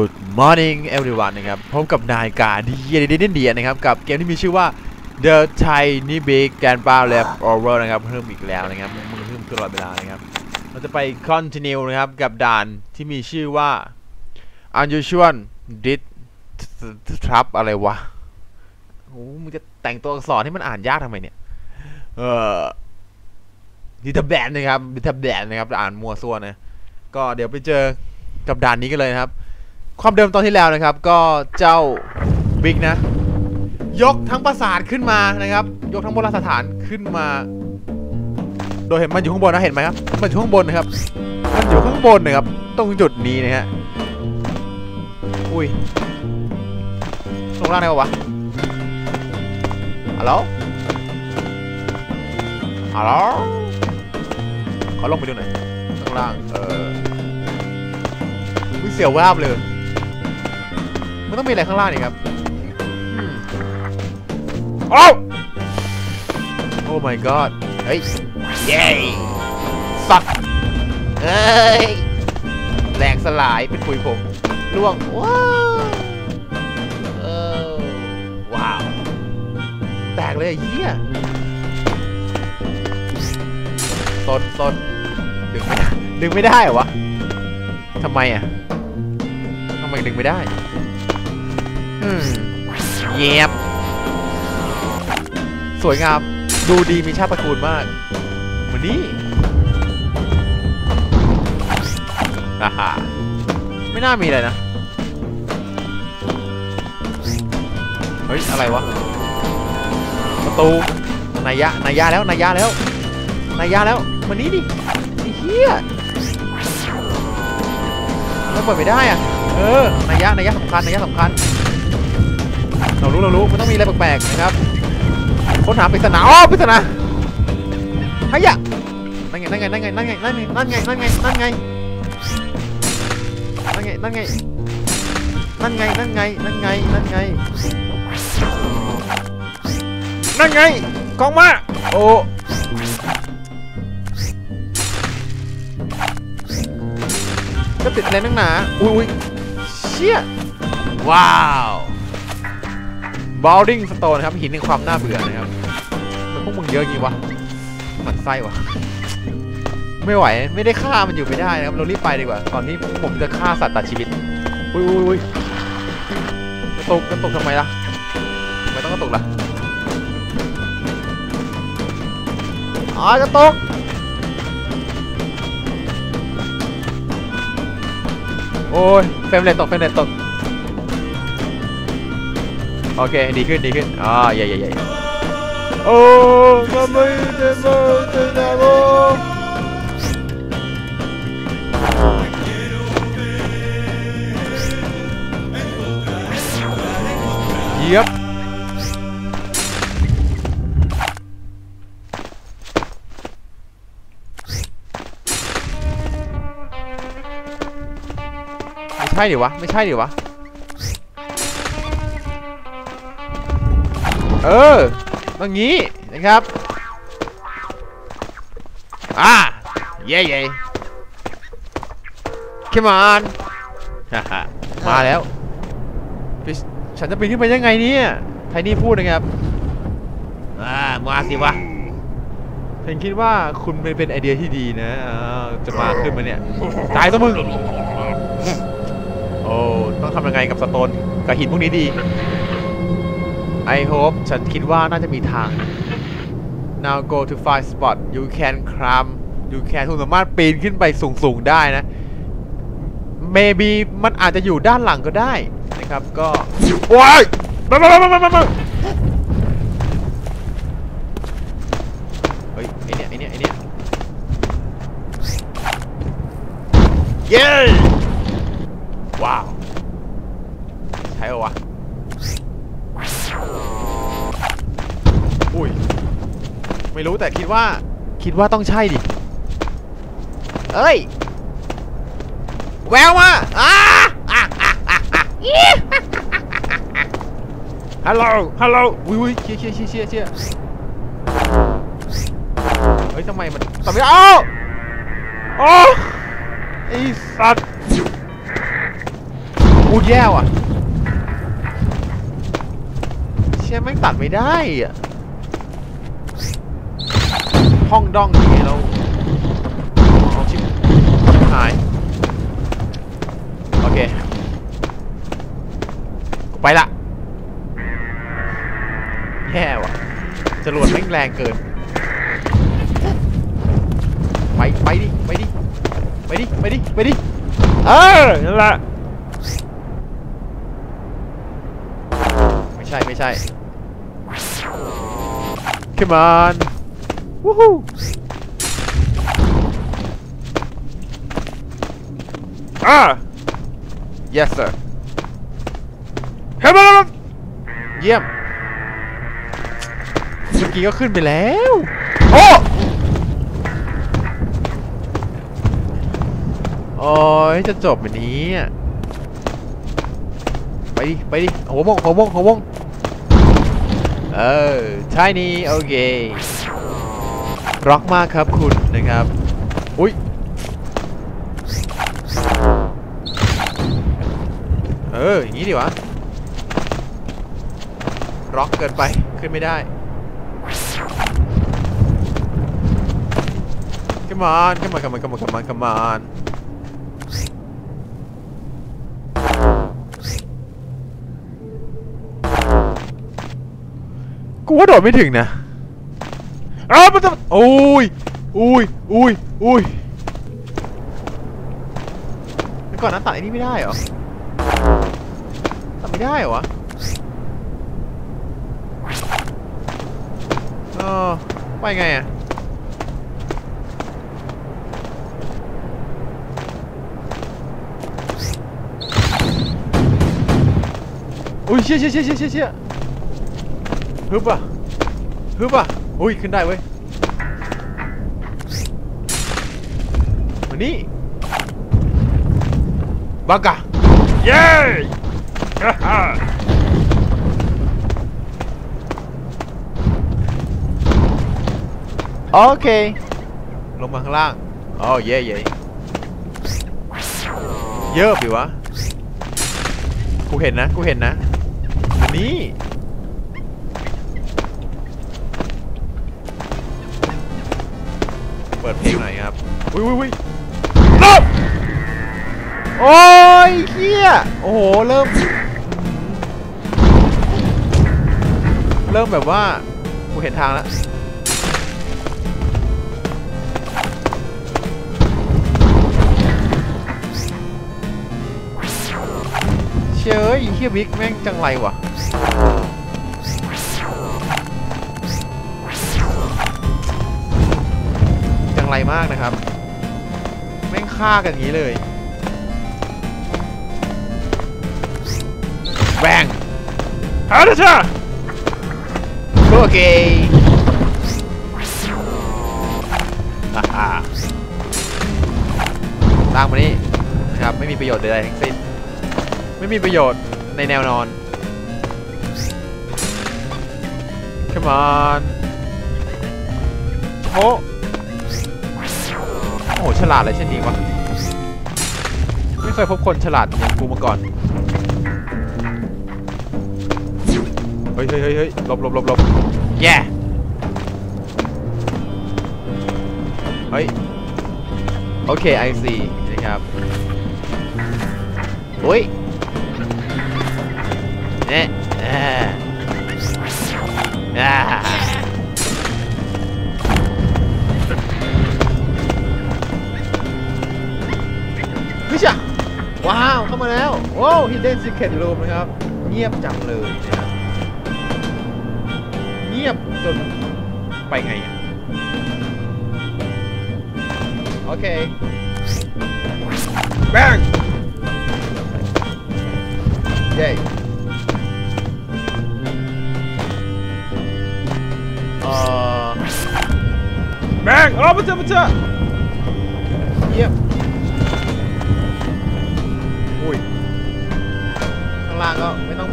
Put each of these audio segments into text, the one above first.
Good morning everyone นะครับพบกับนายกาดีเยดีเดนเดียนะครับ กับเกมที่มีชื่อว่า The Tiny Big Grand Bar Left Over นะครับ เพิ่มอีกแล้วนะครับมึงเพิ่มตลอดเวลานะครับ เราจะไป continue นะครับ กับด่านที่มีชื่อว่า unusual dit trap อะไรวะโอ้มึงจะแต่งตัวอักษรให้มันอ่านยากทำไมเนี่ย เออดิทแบนนะครับดิทแบนนะครับ อ่านมัวซั่วนะ ก็เดี๋ยวไปเจอกับด่านนี้กันเลยนะครับ ความเดิมตอนที่แล้วนะครับ ก็เจ้าบิ๊กนะ ยกทั้งปราสาทขึ้นมานะครับ ยกทั้งโบราณสถานขึ้นมา โดยเห็นมันอยู่ข้างบนนะเห็นไหมครับมันอยู่ข้างบนนะครับ มันอยู่ข้างบนนะครับ ตรงจุดนี้นะฮะอุ้ยลงล่างได้ปะวะฮัลโหลฮัลโหลขอลงไปดูหน่อยข้างล่างเออเสียวแวบเลย มันต้องมีอะไรข้างล่างนี่ครับอืมโอ้โอ้ my god เฮ้ยเย้สัตว์เอ้ยแหลกสลายเป็นปุยผงล่วงว้าวเออว้าว แตกเลยไอ้เหี้ยตนตนดึงไม่ได้ดึงไม่ได้เหรอวะทำไมอะทำไมดึงไม่ได้อืม เย็บสวยงาม ดูดีมีชาติตระกูลมากมือนนี่ฮ่าฮ่าไม่น่ามีเลยนะ เฮ้ย อะไรวะ ประตูนายะนายะแล้วนายะแล้วนายะแล้วมานี้ดิเหี้ยมันเปิดไม่ได้อะเออนายะนายะสำคัญนายะสำคัญ รารู้เรารู้มันต้องมีอะไรแปลกๆนะครับค้นหาปริศนาอ๋อปริศนาฮยะนั่นไงนั่นไงนั่นไงนั่นไงนั่นไงนั่นไงนั่นไงนั่นไงนั่นไงนั่นไงนั่นไงนั่นไงนั่นไงนั่นไงนั่นไงกองมาโอ้จะติดอะไรนักหนาอุ้ยเชี่ยว้าว บอลดิ้งสโตนครับหินในความน่าเบื่อนะครับมันพวกมึงเยอะจริงวะหมันไส้วะไม่ไหวไม่ได้ฆ่ามันอยู่ไม่ได้นะครับเรารีบไปดีกว่าก่อนที่ผมจะฆ่าสัตว์ตัดชีวิตอุ้ยอุ้ยอุ้ยกระตุกกระตุกทำไมล่ะทำไมต้องกระตุกล่ะอ๋อกระตุกโอ้ยเฟรมเรทตกเฟรมเรทตก โอเคดีขึ้นดีขึ้นอ่าเย่เย่เย่โอ้มาไม่ได้มาได้โมเยียบไม่ใช่ดิวะไม่ใช่ดิวะ เออต้องงี้นะครับ อ่า เย่เย่ come on ฮ่าฮ่ามาแล้วพี่ฉันจะปีนขึ้นไปยังไงเนี่ย ไทนี่พูดนะครับ อ่า มาสิวะฉันคิดว่าคุณเป็นเป็นไอเดียที่ดีนะอ่าจะมาขึ้นมาเนี่ย ตายซะมึง โอ้ ต้องทำยังไงกับสโตนกับหินพวกนี้ดี I hope ฉันคิดว่าน่าจะมีทาง now go to find spot you can climb you can คุณสามารถปีนขึ้นไปสูงๆได้นะ maybe มันอาจจะอยู่ด้านหลังก็ได้นะครับก็ว้ายมามามามามามาเฮ้ยไอเนี่ยไอเนี่ยไอเนี่ยเย้ว้าวใช่เหรอวะ อุ้ย ไม่รู้แต่คิดว่า คิดว่าต้องใช่ดิ เอ้ย แววมาอ่าอ่าอ่าอ่าอ่าฮัลโหล ฮัลโหลอุ้ยอุ้ยเชียร์เชียร์เชียร์เชียร์เชียร์เฮ้ยทำไมมันทำไมเอ้าโอ้ไอสัตว์พูดแย่ว่ะ เชี่ยแม่งตัดไม่ได้อะ ห้องด้องอย่างเงี้เราเอาชิบชิบหาย โอเค ไปละแย่ว่ะจรวดแม่งแรงเกิน ไป ไปดิ ไปดิ ไปดิ ไปดิ ไปดิ เออนั่นละไม่ใช่ ไม่ใช่ Come on วู้ฮู้อ่า yes sir เฮ้ยมาเยี่ยมเมื่อกี้ก็ขึ้นไปแล้ว โอ้โอ้ยจะจบแบบนี้ไปดิ ไปดิหัววงหัววงหัววงเออใช่นี่โอเค ร็อกมากครับคุณนะครับ อุ้ยเออ อย่างนี้ดีวะร็อกเกินไปขึ้นไม่ได้ Come on come on come on come on come on come on กูว่าโดดไม่ถึงนะ อ้าวมันจะโอ้ยอุ้ยอุ้ยอุ้ยเดี๋ยวก่อนนะตัดไอ้นี่ไม่ได้เหรอ ตัดไม่ได้เหรอวะเออไปไงอะอุ้ยเชี่ยเชี่ยเชี่ยเชี่ยเชี่ยเชี่ยฮึบอะฮึบอะ อุ้ยขึ้นได้เว้ยมานี่บักกะเย้ฮ่าฮ่าโอเค ลงมาข้างล่างอ๋อเย่เย่เยอะดิวะ กูเห็นนะ กูเห็นนะอัน เปิดเพลงหน่อยครับ อุ้ยอุ้ยอุ้ยลบโอ้ยเฮียโอ้โห เริ่ม เริ่มแบบว่า กูเห็นทางแล้วเชยเฮียบิ๊กแม่งจังไรวะ จังไรมากนะครับ แม่งฆ่ากันอย่างนี้เลยแบงอาร์ชาโอเคอ่าฮ่าตั้งมานี่นะครับไม่มีประโยชน์ใดๆทั้งสิ้น ไม่มีประโยชน์ในแนวนอน Come on โอ้โอ้โหฉลาดอะไรเช่นนี้วะ ไม่เคยพบคนฉลาดอย่างกูมาก่อน เฮ้ยเฮ้ยเฮ้ยเฮ้ยหลบหลบหลบหลบแย่เฮ้ย โอเค I see นะครับโอ้ยเนี่ยอ่า ว้าว เข้ามาแล้ว โอ้ Hidden Secret Room นะครับ เงียบจังเลยนะครับ เงียบจนไปไงอะ โอเค แบงเย้เอ่อแบงอ๋อมาเจอมาเจอเยี่ยม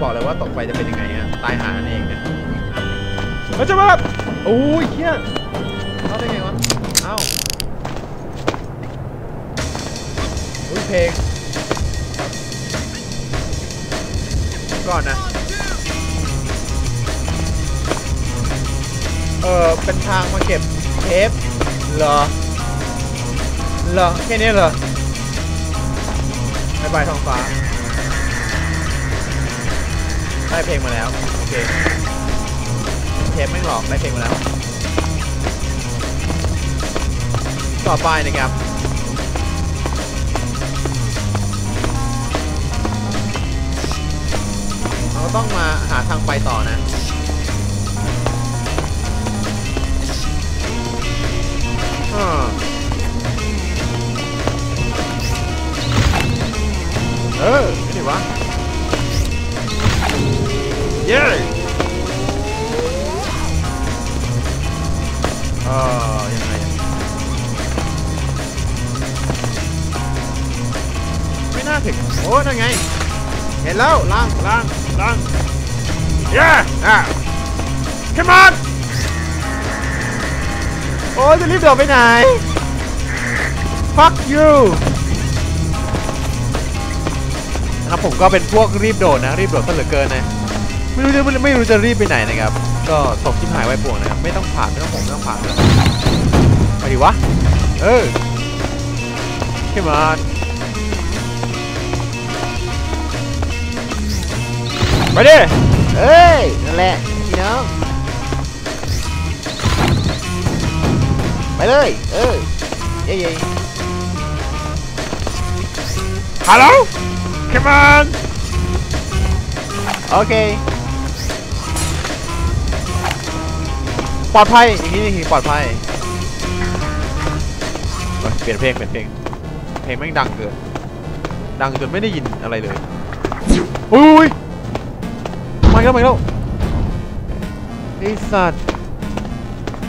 บอกเลยว่าตกไปจะเป็นยังไงฮะตายหานั่นเองนะมาเจอมาโอ้ยเฮียเข้าได้ไงวะเอ้าอุ้ยเพลงก่อนนะ เออเป็นทางมาเก็บเทปเหรอ เหรอ แค่นี้เหรอบายบายท้องฟ้า ได้เพลงมาแล้วโอเคเทปไม่หลอกได้เพลงมาแล้ว ต่อไปนะครับเราต้องมาหาทางไปต่อนะอ่าเออนี่ดิวะ เย้เออยังไงไม่น่าถึงโอ้นั่นไง เห็นแล้วล่างล่างล่างเย้อะ come on โอ้ยจะรีบเดินไปไหน fuck you นะครับผมก็เป็นพวกรีบโดดนะ รีบโดดซะเหลือเกินนะ ไม่รู้จะไม่ไม่รู้จะรีบไปไหนนะครับ ก็ตกชิบหายไว้ป่วงนะครับ ไม่ต้องผ่านไม่ต้องผมไม่ต้องผ่านเลยไปดิวะ เออขึ้นมาไปดิเอ้ย นั่นแหละพี่น้องไปเลย เออเย้เย้ฮัลโหล come on โปลอดภัยอย่างนี้นี่ปลอดภัยเปลี่ยนเพลงเปลี่ยนเพลงเพลงแม่งดังเกินดังจนไม่ได้ยินอะไรเลยอุ้ยมาแล้วมาแล้วไอสัตว์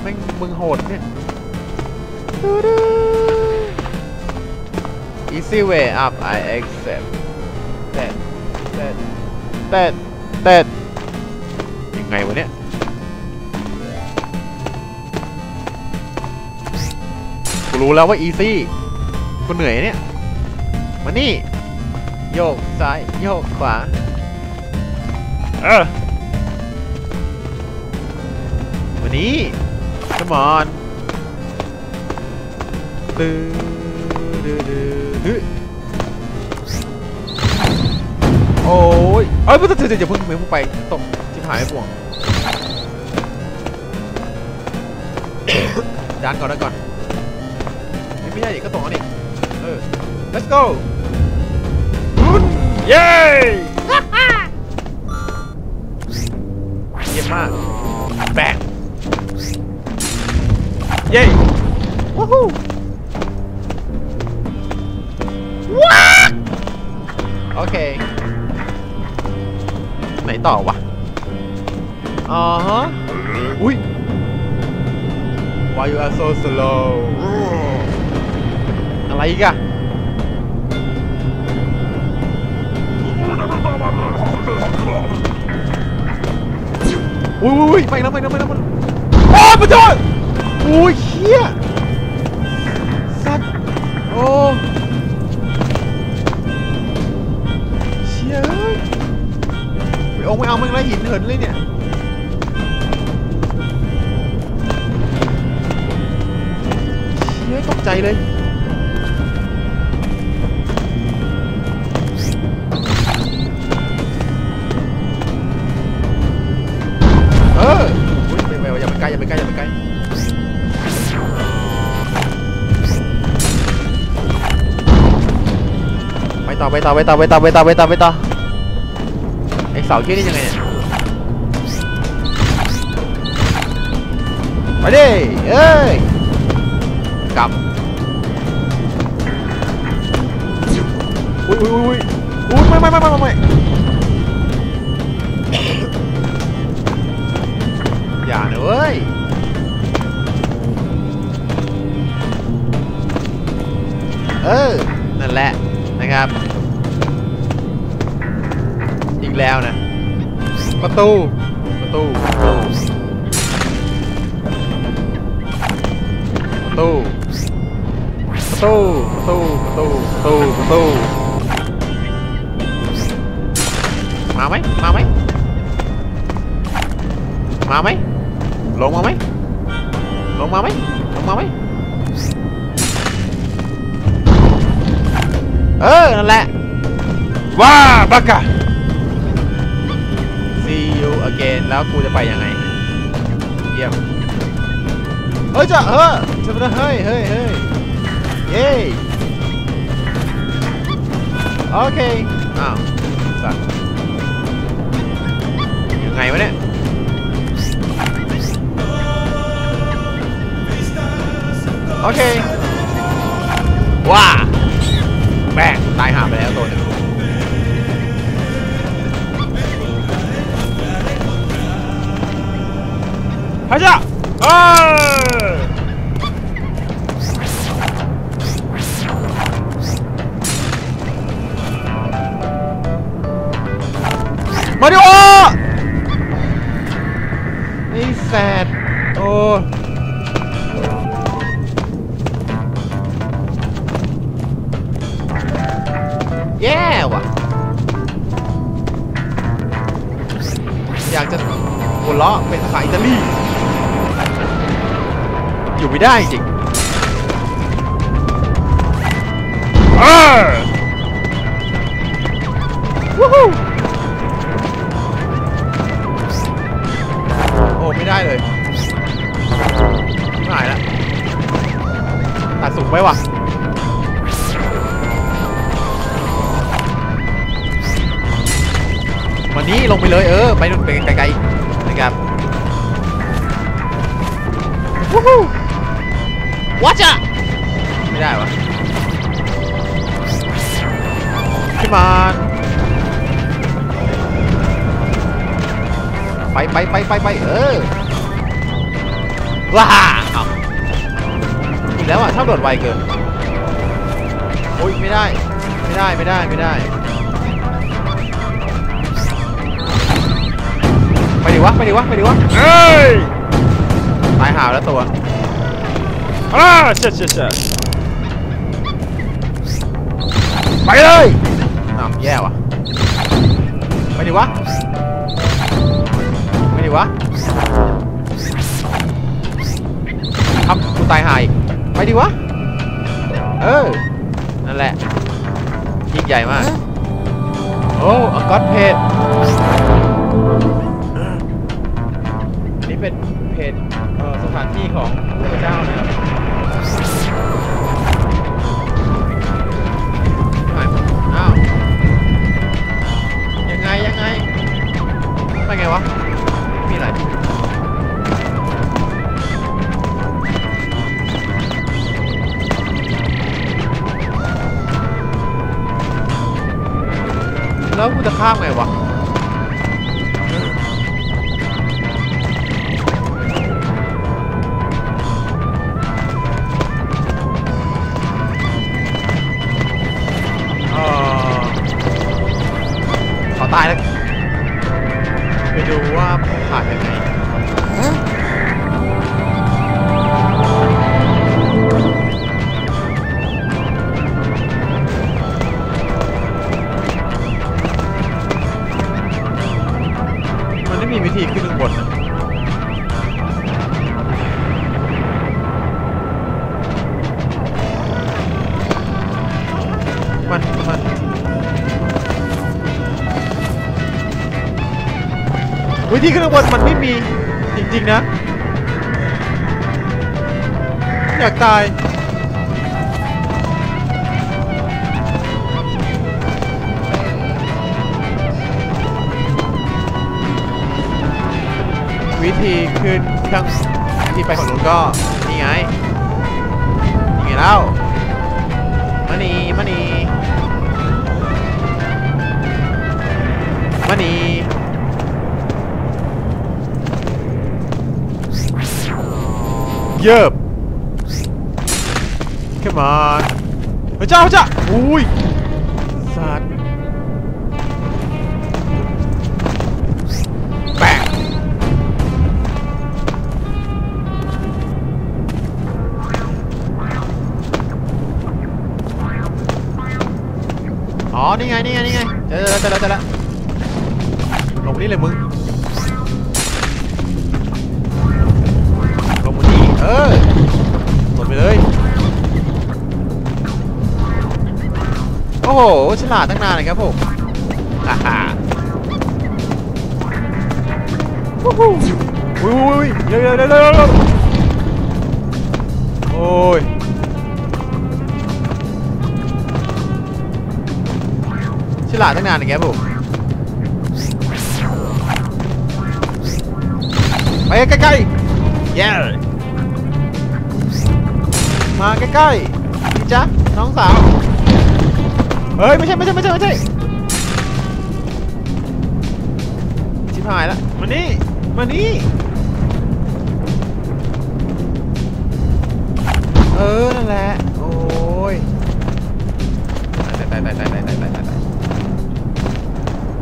แม่งมึงโหดเนี่ย Easy way up I accept that that that that ยังไงวะเนี่ย รู้แล้วว่า easy กูเหนื่อยเนี่ย มานี่ โยกซ้าย โยกขวา เออมานี่ come on ตื้อดื้อดื้อดื้อโอ้ยเอ้ยเพิ่งจะอย่าเพิ่งอย่าเพิ่งไปตกชิบหายไปป่วงดันก่อนดันก่อนเฮ้ย ไม่ใช่ดิก็ตรงแล้วนี่เออ let's go เย้ เยี่ยมมากแบงเย้วู้ฮู้ว้าโอเค ไหนต่อวะอ๋อฮะอุ้ย Why you are so slow อะไรกอะอุ้ยอุ้ยอุ้ยไปแล้วไปแล้วไปแล้วไปแล้วโอ้มาจอดอุ้ยเฮียสัตว์โอ้เชี่ยเอ้ยไปเอาไม่เอาไม่แล้วหินเหินเลยเนี่ยเฮ้ยตกใจเลย ต่อไปต่อไปต่อไปต่อไปต่อไปต่อไอเสาเที่นี่ยังไงเนี่ยไปดิเอ้ยกลับอุ้ยอุ้ยอุ้ยอุ้ยไม่ไม่ไม่ไม่ไม่ไม่อย่านะเว้ยเออนั่นแหละนะครับ อีกแล้วนะประตูประตูประตูประตูประตูประตูประตูประตูประตูมมาไหมมาไหมมาไหมลงมาไหมลงมาไหมลงมาไหมเออนั่นแหละว้าบักกะ see you again แล้วกูจะไปยังไง เยี่ยม เฮ้ยจ้ะเฮ้ยจะไปนะเฮ้ยเฮ้ยเฮ้ยเย้โอเค อ้าวสัตว์ยังไงวะเนี่ยโอเค ว้าแม่งตายหาไปแล้วตัวหนึง พระเจ้าเออมาดิโอไอ้แซดโอ้แย่ว่ะอยากจะหัวเราะเป็นภาษาอิตาลี อยู่ไม่ได้จริงเออวู้ฮู้โอ้ไม่ได้เลยไม่หายแล้วตัดสูงไปว่ะวันนี้ลงไปเลยเออ ไปนู่นไปไกลๆนะครับวู้ฮู้ วัดจ้ะไม่ได้วะขึ้นมาไปไปไปไปไปเออว้าเอาอีกแล้วอะชอบโดดไวเกินโอ้ยไม่ได้ไม่ได้ไม่ได้ไม่ได้ ไปดิวะไปดิวะไปดิวะเอ้ยตายหาวแล้วตัว อ้าเช็ดเช็ดเช็ดไปเลยอ้าวแย่ว่ะไปดิวะไปดิวะครับกูตายหายไปดิวะ เออ นั่นแหละยิ่งใหญ่มาก โอ้อก็อดเพจนนี้เป็นเพจสถานที่ของพระเจ้านะครับ ไปไงวะ มีอะไรแล้วกูจะข้ามไงวะ วิธีขึ้นข้างบนมันไม่มีจริงๆนะ อยากตายวิธีขึ้นข้างวิธีไปของนู้นก็นี่ไงนี่ไงเล่ามานี่มานี่มานี่ เยิบ Come on พระเจ้าพระเจ้าอุ้ยสัตว์แบกอ๋อ นี่ไง นี่ไง นี่ไง เจอแล้วเจอแล้วเจอแล้วลงนี่เลยมึง โอ้โหฉลาดตั้งนานเลยครับผมฮ่าฮ่าวู้ฮู้อุ้ยอุ้ยเร็วเร็วเร็วเร็วเร็วโอ้ยฉลาดตั้งนานเลยครับผมไปใกล้ๆเย้มาใกล้ๆนี่จ๊ะน้องสาว เฮ้ยไม่ใช่ไม่ใช่ไม่ใช่ไม่ใช่ชิบหายแล้วมานี่มานี่เออนั่นแหละโอ้ยตายตายตายตายตายตายตายตายตาย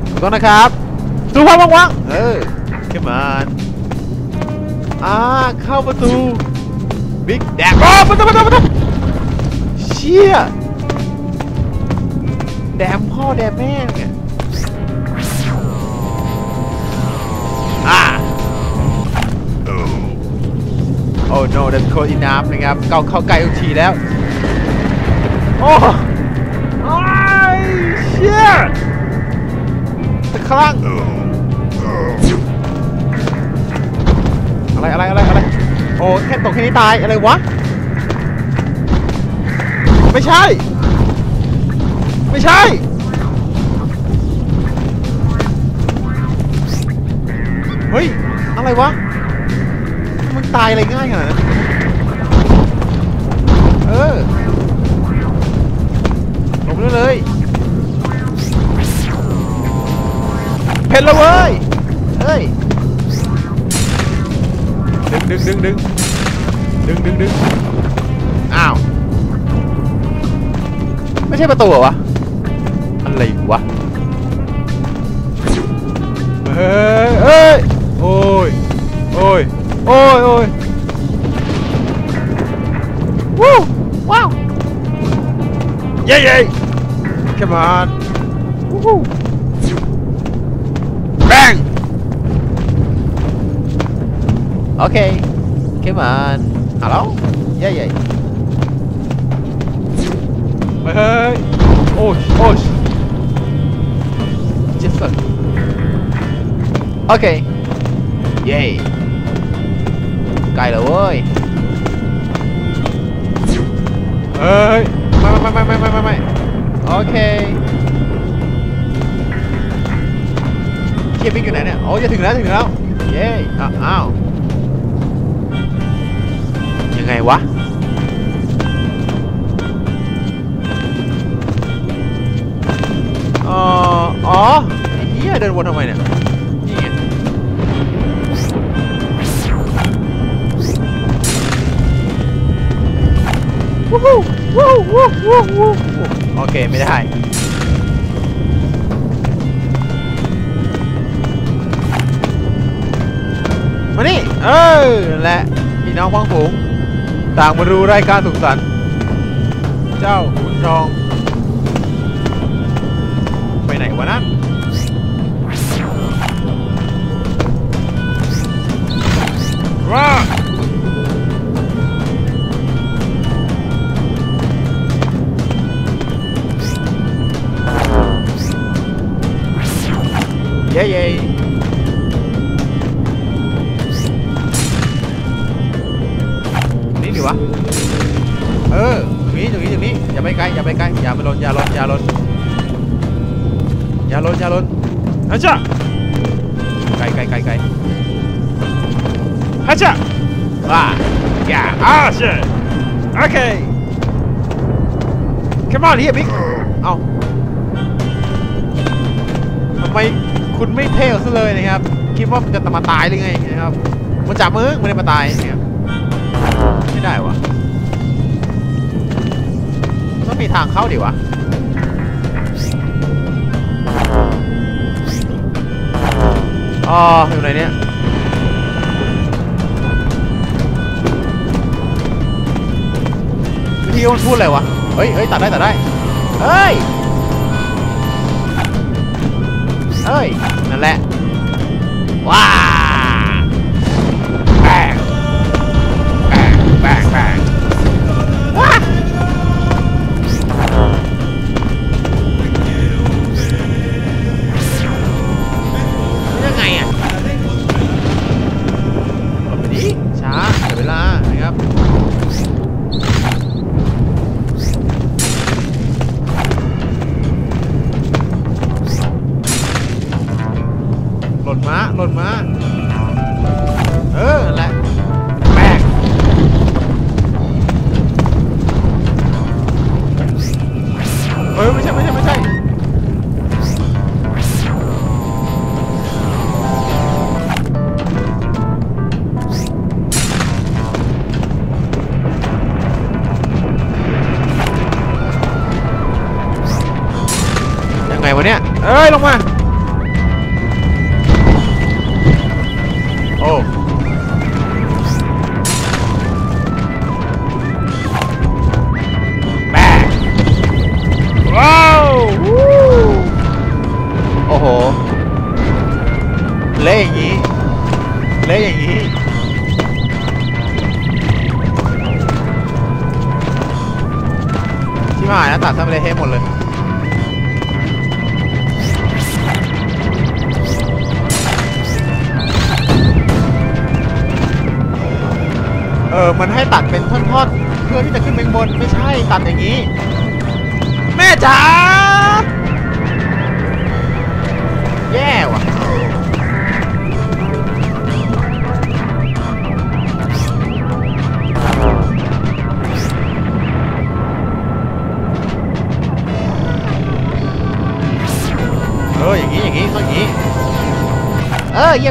ถูกต้องนะครับดูภาพว่างๆเออขึ้นมาอ่าเข้าประตูบิ๊กแดกโอ้ประตูประตูประตูเชี่ย แดมพ่อแดมแม่เนี่ยอ่าโอ้ no that's cold enough นะครับเข้าเข้าใกล้ทุทีแล้ว โอ้ไอ้เชี่ยตะครั้งอะไรอะไรอะไรอะไรโอ้แค่ตกแค่นี้ตายอะไรวะ ไม่ใช่ ไม่ใช่ เฮ้ย อะไรวะ มันตายอะไรง่ายขนาดนั้นเออลงไปเลย เพนแล้วเว้ย เฮ้ย ดึงดึงดึงดึงดึงดึงดึงอ้าว ไม่ใช่ประตูเหรอวะ lì quá. Ê, ê. ôi ôi ôi ôi. Woo! wow. Yeah yeah. Come on. Woo! bang. Okay come on. Hello? Yeah yeah. Ôi ôi ôi. Fuck. Ok. Yay. cài Cày lửa ơi. Ê, mày mày mày mày mày mày mày. Ok. Kia bên cái này nè. Ôi, thằng đó thằng rồi, yay À, ao, Như ngay quá. นทำไมเนี่ย นี่ไงวู้วู้วู้วู้วู้โอเค ไม่ได้มานี่ เออ และพี่น้องพ้องผงต่างมาดูรายการสุขสันต์ เจ้าคุณทอง rock! Yay, yay. Ní đi quá. Ừ, mí, đừng mí, đừng mí. Dạ bay cay, dạ bay cay. Dạ bay luôn, dạ luôn, dạ luôn. Dạ luôn, dạ luôn. Hết chưa? ฮัจจะว้าอย่าอ่าใช่โอเค come on here big เอาทำไมคุณไม่เท่ซะเลยนะครับ คิดว่ามันจะมาตายหรือไงนะครับมาจับมือไม่ได้มาตายนะครับไม่ได้วะต้องมีทางเข้าดิวะอ๋ออยู่ไหนเนี่ย วิธีมันพูดอะไรวะ เฮ้ยเฮ้ยตัดได้ตัดได้ เฮ้ย เฮ้ย นั่นแหละ ว้า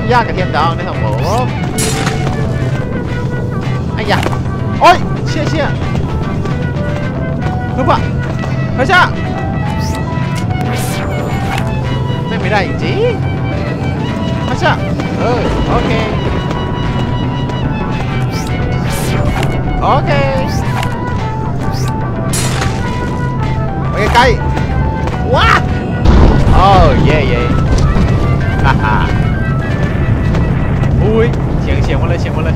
ยี่ยมยอดกระเทียมดองนะครับผมไอ้ยะโอ้ยเชี่ยเชี่ยคือปะเฮ้ยช่าไม่ไม่ได้จริงๆเฮ้ยช่าเออโอเคโอเคไปใกล้ๆว้าโอ้เย่เย่ฮ่าฮ่า อุ้ยเฉียงเฉียงมาเลยเฉียงมาเลย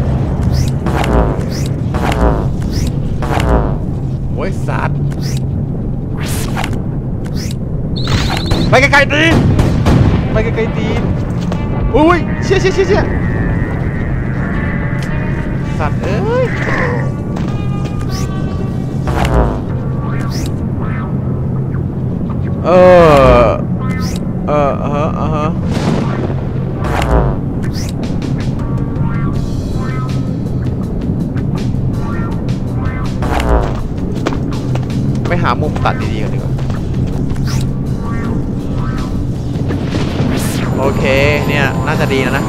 โอ้ยสัตว์ไปไกลๆตีนไปไกลๆตีนอุ้ยเชี่ยเชี่ยเชี่ยสัตว์เอ้ยเออ มุมตัดดีๆกันดีกว่า โอเค เนี่ย น่าจะดีนะนะ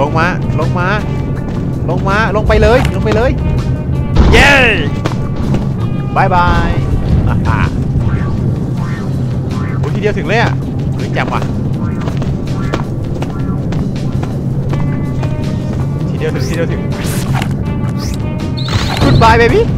ลงมา ลงมา ลงมา ลงไปเลย ลงไปเลย เย้บายบายอ่าฮ่าโอ้ยทีเดียวถึงเลยอะเฮ้ยแจ่มว่ะทีเดียวถึงทีเดียวถึง Goodbye baby